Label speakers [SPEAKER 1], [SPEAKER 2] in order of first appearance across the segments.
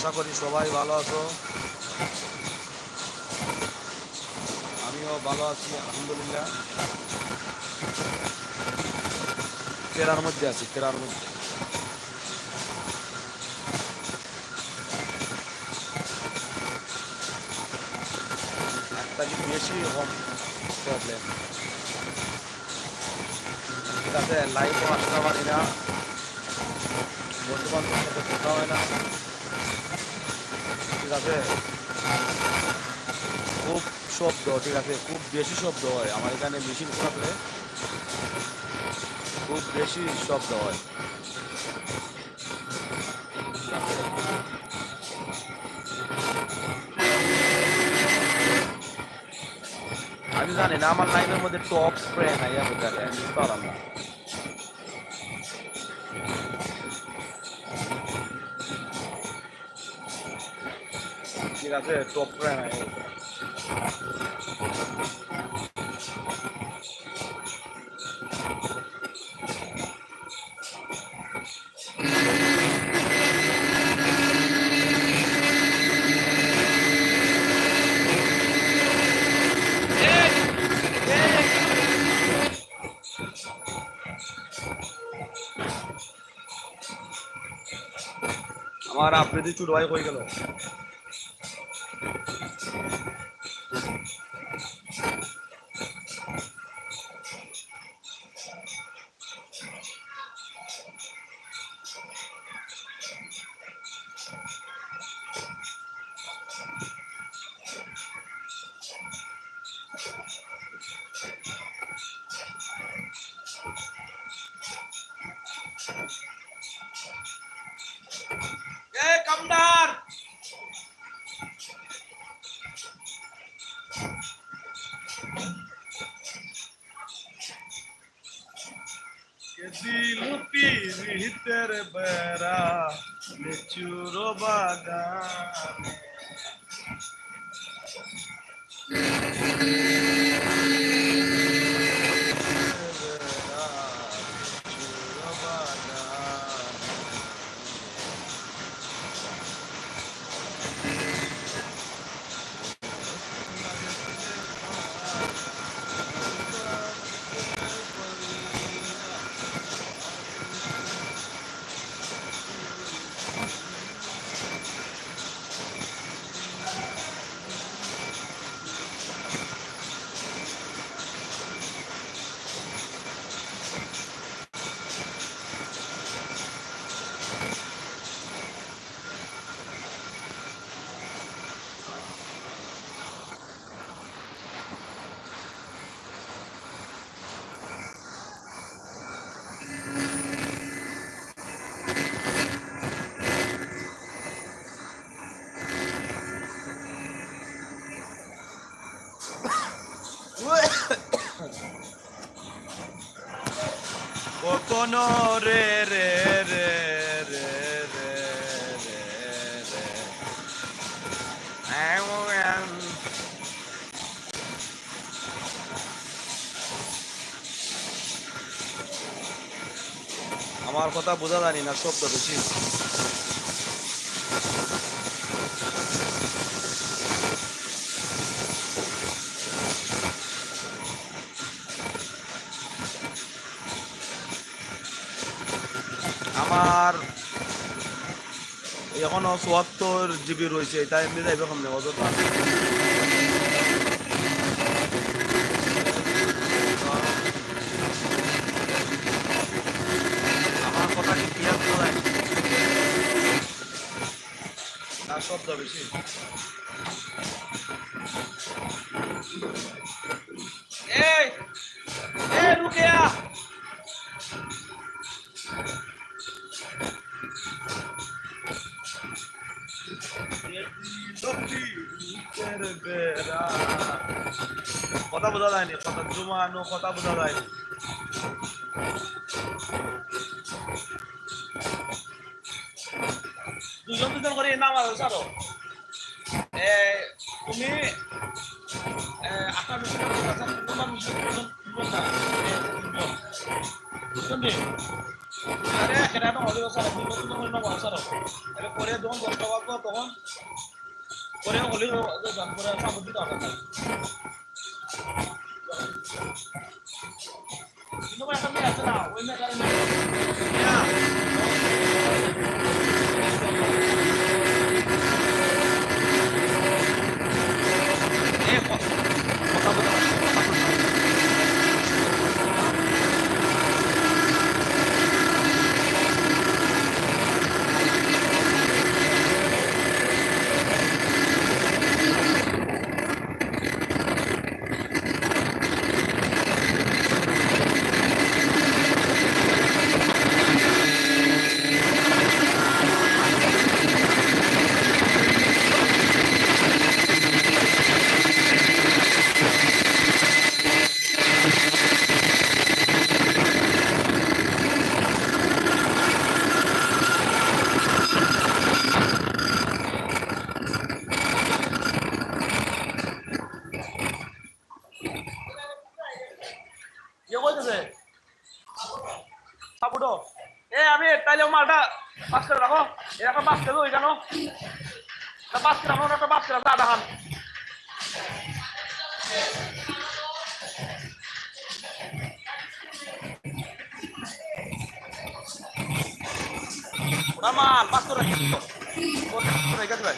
[SPEAKER 1] আশা করি সবাই ভালো আছো। আমিও ভালো আছি, আলহামদুলিল্লাহ। তেরার মধ্যে আছি তেরার মধ্যে। একটা কি বেশি প্রবলেম লাইভও আসতে পারি না। বন্ধু বান্ধবের সাথে কথা হয় না। ঠিক আছে? খুব শব্দ, ঠিক আছে? খুব বেশি শব্দ হয়। আমার এখানে মেশিন চালাতে খুব বেশি শব্দ হয়। আমি জানি না, আমার লাইনের মধ্যে টপ স্প্রে নাই আমি জানি আমি না। ঠিক আছে টপ নাই আমার আফ্রিদি ছোট ভাই কই গেল। Tchau. রে রে রে রে রে রে আমার কথা বোঝা জানি না শব্দ বেশি আমার এখনও চুয়াত্তর জিবি রয়েছে এটা এমনি যাইবে কম নেব অযথা আমার কথা কি ক্লিয়ার কথা বোঝা যায়নি কথা জুমানো কথা বোঝা যায়নি দুজন দুজন করে নাম আছে এ তুমি আপনার মিশন তোমার মিশন দুজন দুজন না এ, দুজন। দুজন দিন। আরে একেবারে একটা হলিও স্যার দুই বছর ধরে নব স্যার এটা করে যখন দশটা বাজবো তখন করে হলিও জন করে সাবুদ্দি দরকার নাই কিন্তু একটা মেয়ে আছে না ওই মেয়েটার কথা বলতে ইয়ে বলতেছে সাপুটো এ আমি তাইলে মালটা পাস করে রাখো এরকম পাস করে ওই কেন করে রাখো একটা পাস করে রাখো আধা খান ওটা মাল পাস করে রাখি রেখে দেবে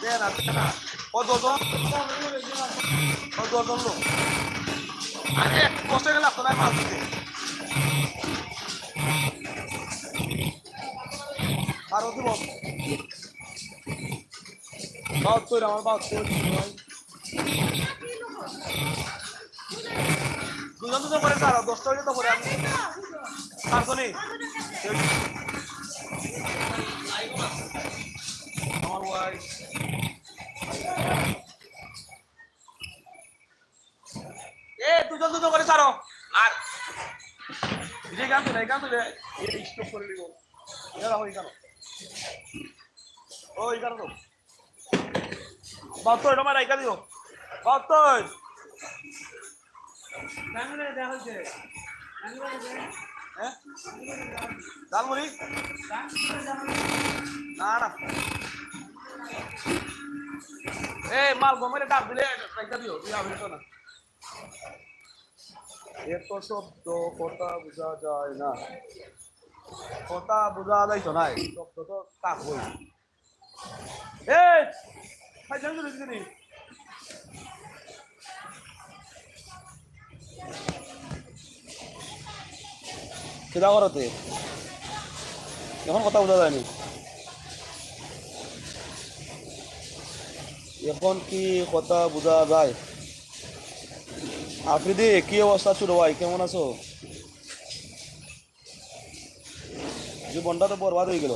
[SPEAKER 1] দে না দে না ও দুজন ও দুজন লোক আরে একটু কষ্ট আর দিব। বাউট কই আমার কই দুজন দুজন করে তারা দশটা হইলে তো করে আমি। এ, দুজন দুজন করে ছাড়ো। আর যে গান এই গান এই স্টপ করে নিব। এরা হই কেন গান তো। বাত্তর তোমার রাইকা দিও। বাত্তর হ্যাঁ? ডালমুড়ি না না। এ মাল গমের ডাক দিলে রাইকা দিও তুই আমি না। এত শব্দ কথা বোঝা যায় না। কথা বোঝা যাইতো নাই শব্দ তো কাক হই দিদি কেদা করতে এখন কথা বোঝা যায়নি। এখন কি কথা বোঝা যায়? আফ্রিদি, কি অবস্থা ছোট ভাই? কেমন আছো? জীবনটা তো বরবাদ হয়ে গেল।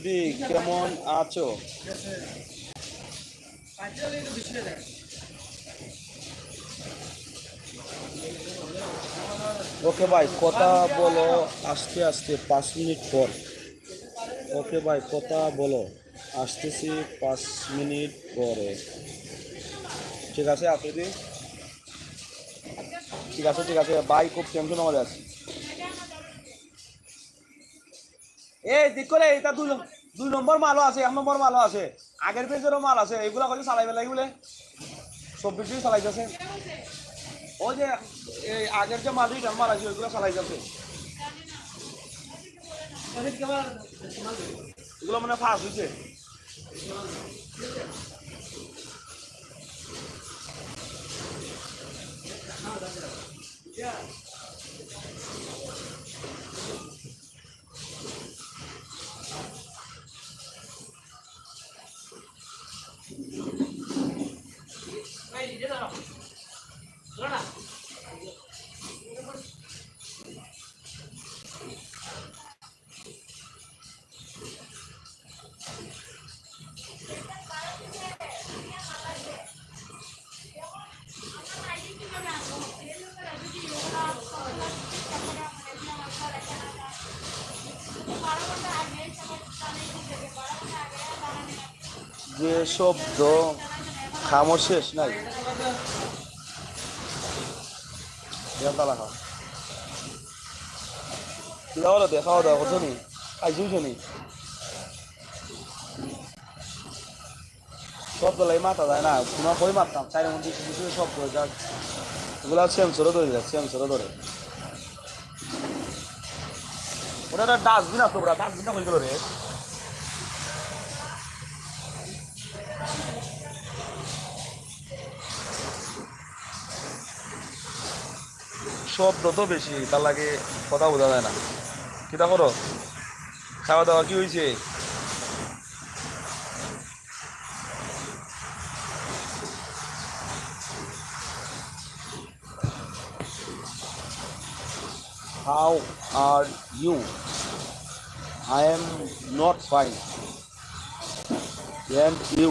[SPEAKER 1] আফ্রিদি কেমন আছো? ওকে ভাই, কথা বলো, আস্তে আস্তে, পাঁচ মিনিট পর। ওকে ভাই, কথা বলো, আসতেছি পাঁচ মিনিট পরে। ঠিক আছে, আফ্রিদি? ঠিক আছে ঠিক আছে, ভাই, খুব টেনশন আমাদের আছে। এই, ঠিক করে, এটা দুই দুই নম্বর মালও আছে, এক নম্বর মালও আছে। আগের পেজেরও মাল আছে, এইগুলা করে চালাই পেলাই বলে। চব্বিশ দিন চালাই যাচ্ছে ওই যে, এই আগের যে মাল রিটার্ন মাল আছে, ওইগুলো চালাই যাচ্ছে এগুলো মানে ফাঁস হয়েছে Yeah. শব্দ খামর শেষ নাই। এরকম তালা খাও। কিলা হলো দে খাওয়া দাওয়া করছ নি? খাইছো নি? শব্দ লাই মাথা যায় না তোমার কই মারতাম। চাইরের মধ্যে কিছু কিছু শব্দ যা এগুলা সেন্সরও ধরে যায় সেন্সরও ধরে। ওটা ডাস্টবিন আছে ওরা ডাস্টবিনটা হয়ে গেল রে। শব্দ তো বেশি, তার লাগে কথা বোঝা যায় না কিতা করো খাওয়া দাওয়া কি হয়েছে How are you? I am not fine. And you?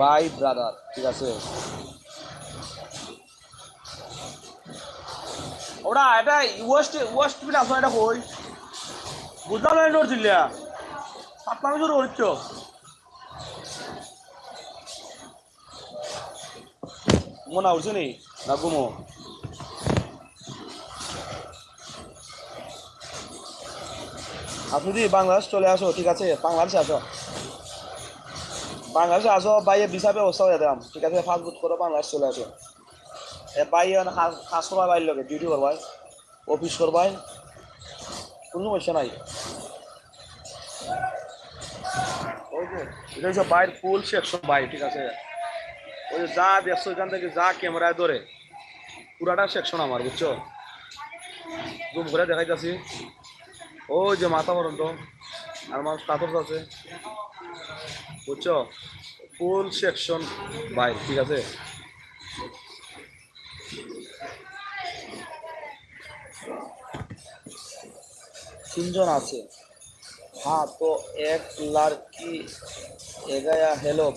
[SPEAKER 1] Bye brother ঠিক আছে। ওরা, এটা ওয়েস্ট ওয়েস্ট বিন আসো এটা কই বুঝলাম না এটা দিল্লা সাতটা বছর করছ মনে হচ্ছে নি না? মো আপনি যদি বাংলাদেশ চলে আসো, ঠিক আছে? বাংলাদেশে আসো। বাংলাদেশে আসো বাইরে ভিসা ব্যবস্থা হয়ে দিলাম ঠিক আছে পাসপোর্ট করে বাংলাদেশ চলে আসো এ বাই কাজ করবাই বাইর লগে ডিউটি করবাই অফিস করবাই, কোনো সমস্যা নাই। এটা হচ্ছে বাইর ফুল সেকশন বাই ঠিক আছে। ওই যে যা দেখছ, এখান থেকে যা ক্যামেরায় ধরে, পুরাটা সেকশন আমার, বুঝছ? জুম করে দেখাইতেছি। ওই যে মাথা পর্যন্ত, আর মানুষ কাতর আছে। বুঝছো ফুল সেকশন বাই ঠিক আছে তিনজন আছে हाँ तो एक लड़की ए गया हेलो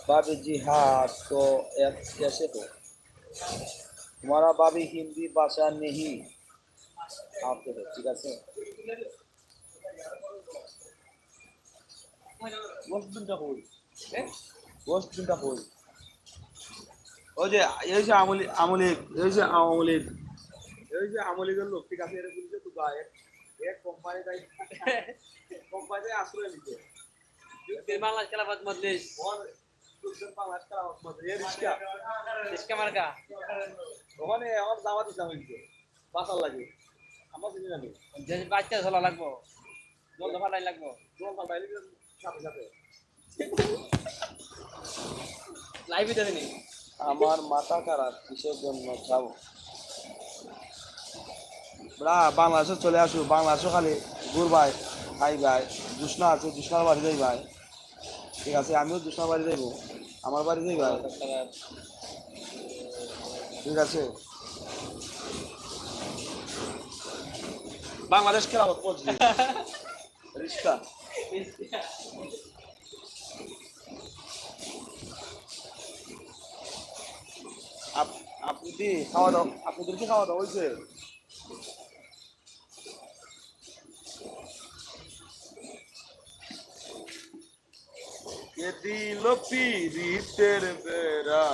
[SPEAKER 1] भाभी जी हाँ तो एक कैसे हो तुम्हारा भाभी हिंदी भाषा नहीं आते हो ठीक है ওয়েস্টবিনটা কই ওয়েস্টবিনটা কই ওই যে এই যে আমলি আমলি এই যে আমলি এই যে আমলিগের লোক ঠিক আছে এটা বুঝছে তো গায়ে। এক কোম্পানি তাই কোম্পানি আশ্রয় নিতে
[SPEAKER 2] mojlis
[SPEAKER 1] ওর দুজন বাংলাদেশ খেলা মধ্যে রিস্কা।
[SPEAKER 2] diskamarka.
[SPEAKER 1] ওখানে আমার দাওয়াত ইসলাম হয়েছে। বাসার লাগে। আমার
[SPEAKER 2] বাচ্চা ঝোলা লাগবো। জল ফালাই লাগবো।
[SPEAKER 1] জল সাথে
[SPEAKER 2] লাইভে দেবেনি
[SPEAKER 1] আমার মাথা খারাপ কিসের জন্য বড়া বাংলাদেশে চলে আসু বাংলাদেশও খালি ঘুরবাই খাই ভাই জুসনা আছে জুসনার বাড়ি যাই ভাই। ঠিক আছে আমিও জুসনার বাড়ি যাইব। আমার বাড়ি যাই ভাই। ঠিক আছে। বাংলাদেশ খেলা করছি রিস্কা। আপনি কি খাওয়া দাওয়া আপনাদের কি খাওয়া দাওয়া হয়েছে কে দিল পিরিতের বেড়া।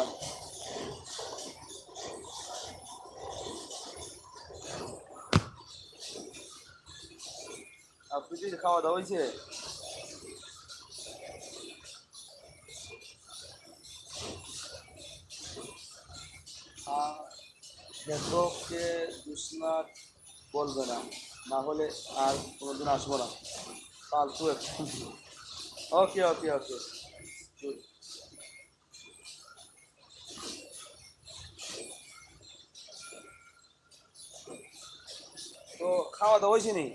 [SPEAKER 1] আপনি কি খাওয়া দাওয়া হয়েছে ক্ষেত্রকে জুসনা বলবে না না হলে আর কোনোদিন আসব না। ফালতু এক ওকে ওকে ওকে। তো খাওয়া দাওয়া হয়েছে নি?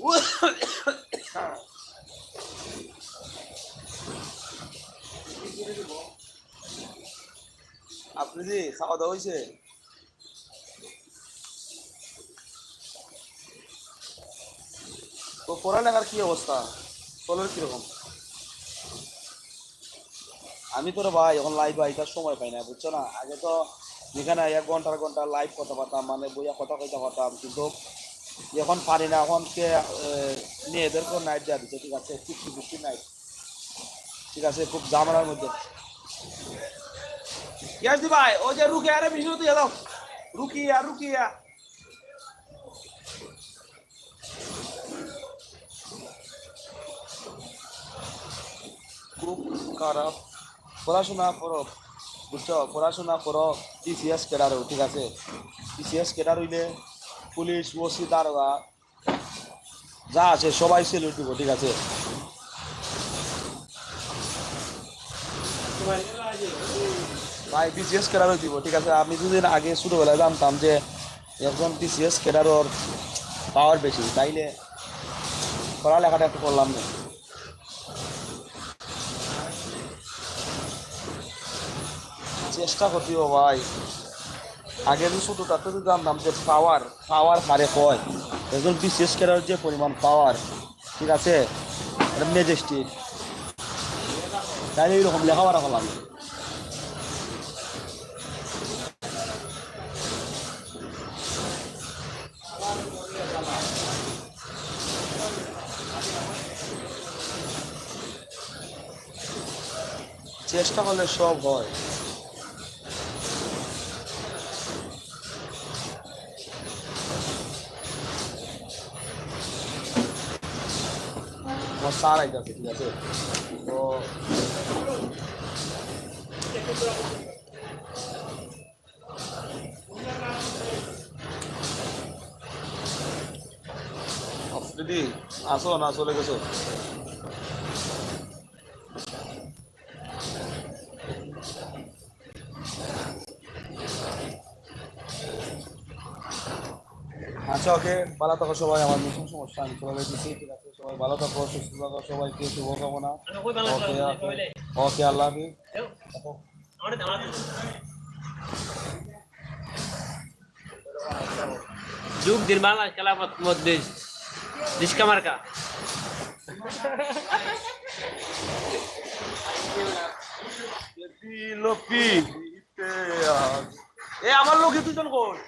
[SPEAKER 1] আপনি জি খাওয়া দাওয়া হয়েছে তো পড়ালেখার কি অবস্থা? চলের কীরকম? আমি তো রে ভাই এখন লাইভ আইতার সময় পাই না, বুঝছ না? আগে তো যেখানে এক ঘণ্টার ঘণ্টা লাইভ কথা পারতাম মানে বইয়া কথা কইতে পারতাম, কিন্তু এখন পারি না। এখন কে মেয়েদেরকে নাইট দেওয়া দিচ্ছে ঠিক আছে? নাইট ঠিক আছে? খুব জামানার মধ্যে। ইয়াসদি ভাই ও যে রুকিয়া রে ভিডিও দিয়ে দাও রুকিয়া রুকিয়া খুব খারাপ পড়াশোনা করো। বুঝছ? পড়াশোনা করো। টিসিএস কেডারও ঠিক আছে? টিসিএস কেডার হইলে পুলিশ ওসি দারোগা যা আছে সবাই সেলুট দিব ঠিক আছে? ভাই বিসিএস কেডারও দিব, ঠিক আছে? আমি দুদিন আগে ছোটোবেলায় জানতাম যে একজন বিসিএস কেডারোর পাওয়ার বেশি, তাইলে পড়ালেখাটা একটু করলাম না চেষ্টা করতে ভাই। আগে আমি শুধু তাতে তো জানতাম যে পাওয়ার পাওয়ার হারে হয় একজন বিশেষ করার যে পরিমাণ পাওয়ার ঠিক আছে? মেজেস্টিক তাই এইরকম লেখাপড়া করলাম। চেষ্টা করলে সব হয়। আমার সার আইতাছে, ঠিক আছে? তো দিদি, আসো না, চলে গেছো। আচ্ছা ওকে ভালো থাকো সবাই আমার নতুন সমস্যা আমি চলে গেছি ঠিক আছে সবাই ভালো থাকো সুস্থ থাকো সবাইকে শুভকামনা। ওকে ওকে ওকে আল্লাহ হাফিজ।
[SPEAKER 2] যুগ দিনবাংলা খেলাফত মধ্যে রিস্কা মার্কা।
[SPEAKER 1] এ আমার লোকে দুজন কই?